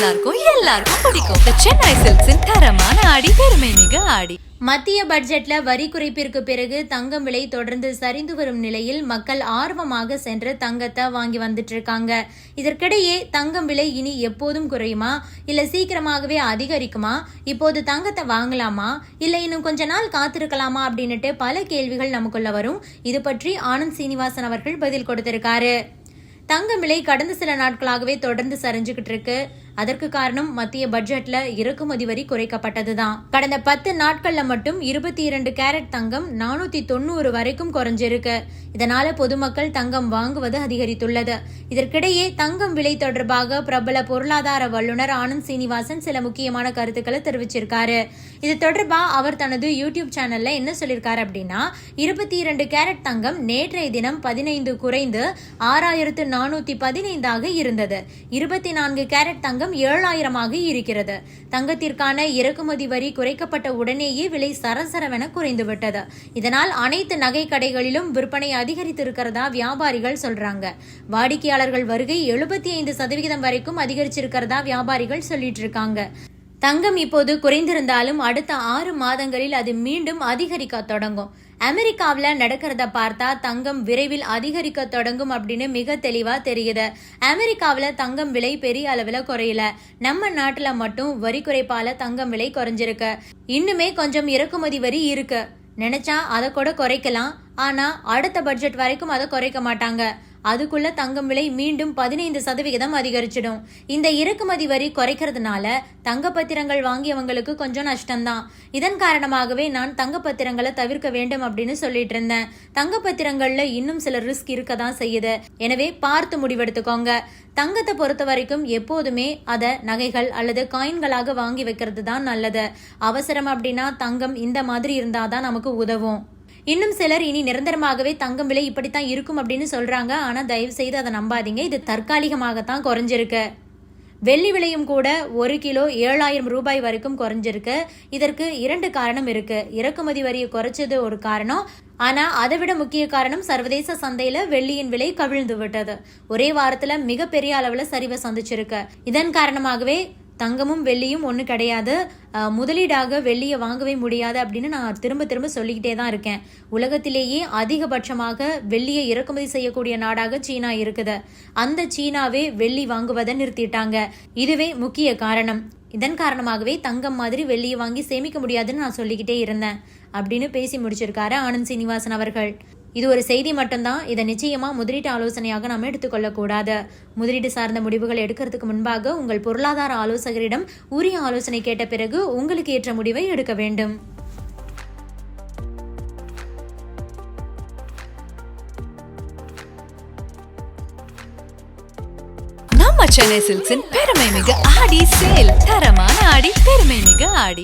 நல்லா இருக்கும் எல்லாருக்கும் பிடிக்கும். சென்னை சில்க்ஸின் தரமான ஆடி பெருமை மிக ஆடி. மத்திய பட்ஜெட்ல வரி குறைப்பிற்கு பிறகு தங்கம் விலை தொடர்ந்து சரிந்து வரும் நிலையில் மக்கள் ஆர்வமாக சென்று தங்கத்தை வாங்கி வந்துட்டு இருக்காங்க இதற்கிடையே தங்கம் விலை இனி எப்போதும் குறையுமா? இல்ல சீக்கிரமாகவே அதிகரிக்குமா? இப்போது தங்கத்தை வாங்கலாமா? இல்ல இன்னும் கொஞ்ச நாள் காத்திருக்கலாமா? அப்படின்னுட்டு பல கேள்விகள் நமக்குள்ள வரும். இது பற்றி ஆனந்த் சீனிவாசன் அவர்கள் பதில் கொடுத்திருக்காரு. தங்கம் விலை கடந்த சில நாட்களாகவே தொடர்ந்து சரிஞ்சுக்கிட்டு இருக்கு அதற்கு காரணம் மத்திய பட்ஜெட்ல இறக்குமதி வரி குறைக்கப்பட்டதுதான். கடந்த பத்து நாட்கள்ல மட்டும் இருபத்தி இரண்டு கேரட் தங்கம் நானூத்தி தொண்ணூறு வரைக்கும் குறைஞ்சிருக்கு. இதனால பொதுமக்கள் தங்கம் வாங்குவது அதிகரித்துள்ளது. இதற்கிடையே தங்கம் விலை தொடர்பாக பிரபல பொருளாதார வல்லுநர் ஆனந்த் சீனிவாசன் சில முக்கியமான கருத்துக்களை தெரிவிச்சிருக்காரு. இது தொடர்பா அவர் தனது யூடியூப் சேனல்ல என்ன சொல்லியிருக்காரு அப்படின்னா இருபத்தி இரண்டு கேரட் தங்கம் நேற்றைய தினம் பதினைந்து குறைந்து ஆறாயிரத்து நானூத்தி பதினைந்தாக இருந்தது. இருபத்தி நான்கு கேரட் தங்கம் ஏழாயிரமாக இருக்கிறது. தங்கத்திற்கான இறக்குமதி வரி குறைக்கப்பட்ட உடனேயே விலை சரசரவென குறைந்துவிட்டது. இதனால் அனைத்து நகை கடைகளிலும் விற்பனை அதிகரித்திருக்கிறதா வியாபாரிகள் சொல்றாங்க. வாடிக்கையாளர்கள் வருகை எழுபத்தி ஐந்து சதவிகிதம் வரைக்கும் அதிகரிச்சிருக்கிறதா வியாபாரிகள் சொல்லிட்டு இருக்காங்க. தங்கம் இப்போது குறைந்திருந்தாலும் அடுத்த ஆறு மாதங்களில் அது மீண்டும் அதிகரிக்க தொடங்கும். அமெரிக்காவில் நடக்கிறத பார்த்தா தங்கம் விரைவில் அதிகரிக்க தொடங்கும் அப்படின்னு மிக தெளிவாக தெரியுது. அமெரிக்காவில் தங்கம் விலை பெரிய அளவில் குறையல. நம்ம நாட்டில் மட்டும் வரி குறைப்பால் தங்கம் விலை குறைஞ்சிருக்கு. இன்னுமே கொஞ்சம் இறக்குமதி வரி இருக்கு. நினைச்சா அதை கூட குறைக்கலாம். ஆனால் அடுத்த பட்ஜெட் வரைக்கும் அதை குறைக்க மாட்டாங்க. அதுக்குள்ள தங்கம் விலை மீண்டும் பதினைந்து சதவிகிதம் அதிகரிச்சிடும். இந்த இறக்குமதி வரி குறைக்கிறதுனால தங்க பத்திரங்கள் வாங்கியவங்களுக்கு கொஞ்சம் நஷ்டம்தான். இதன் காரணமாகவே நான் தங்க பத்திரங்களை தவிர்க்க வேண்டும் அப்படின்னு சொல்லிட்டு இருந்தேன். தங்க பத்திரங்கள்ல இன்னும் சில ரிஸ்க் இருக்க தான் செய்யுது. எனவே பார்த்து முடிவெடுத்துக்கோங்க. தங்கத்தை பொறுத்த வரைக்கும் எப்போதுமே அதை நகைகள் அல்லது காயின்களாக வாங்கி வைக்கிறது தான் நல்லது. அவசரம் அப்படின்னா தங்கம் இந்த மாதிரி இருந்தாதான் நமக்கு உதவும். இன்னும் சிலர் இனி நிரந்தரமாகவே தங்கம் விலை இப்படித்தான் இருக்கும் அப்படின்னு சொல்றாங்க. ஆனா தயவு செய்து அதை நம்பாதீங்க. இது தற்காலிகமாகத்தான் குறைஞ்சிருக்கு. வெள்ளி விலையும் கூட ஒரு கிலோ ஏழாயிரம் ரூபாய் வரைக்கும் குறைஞ்சிருக்கு. இதற்கு இரண்டு காரணம் இருக்கு. இறக்குமதி வரியை குறைச்சது ஒரு காரணம். ஆனா அதை விட முக்கிய காரணம் சர்வதேச சந்தையில வெள்ளியின் விலை கவிழ்ந்து விட்டது. ஒரே வாரத்துல மிகப்பெரிய அளவுல சரிவை சந்திச்சிருக்கு. இதன் காரணமாகவே தங்கமும் வெள்ளியும் ஒன்று கிடையாது. முதலீடாக வெள்ளியை வாங்கவே முடியாது அப்படின்னு நான் திரும்ப திரும்ப சொல்லிக்கிட்டே தான் இருக்கேன். உலகத்திலேயே அதிகபட்சமாக வெள்ளியை இறக்குமதி செய்யக்கூடிய நாடாக சீனா இருக்குது. அந்த சீனாவே வெள்ளி வாங்குவதை நிறுத்திட்டாங்க. இதுவே முக்கிய காரணம். இதன் காரணமாகவே தங்கம் மாதிரி வெள்ளியை வாங்கி சேமிக்க முடியாதுன்னு நான் சொல்லிக்கிட்டே இருந்தேன். அப்படின்னு பேசி முடிச்சிருக்காரு ஆனந்த் சீனிவாசன் அவர்கள். இது ஒரு செய்தி மட்டும்தான். இதை நிச்சயமா முதலீட்டு ஆலோசனையாக நாம் எடுத்துக்கொள்ளக்கூடாது. முதலீடு சார்ந்த முடிவுகள் எடுக்கிறதுக்கு முன்பாக உங்கள் பொருளாதார ஆலோசகரிடம் உரிய ஆலோசனை கேட்ட பிறகு உங்களுக்கு ஏற்ற முடிவை எடுக்க வேண்டும். நம்ம சென்னை சில்க்ஸின் பெருமை மிக ஆடி சேல். தரமான ஆடி பெருமை மிக ஆடி.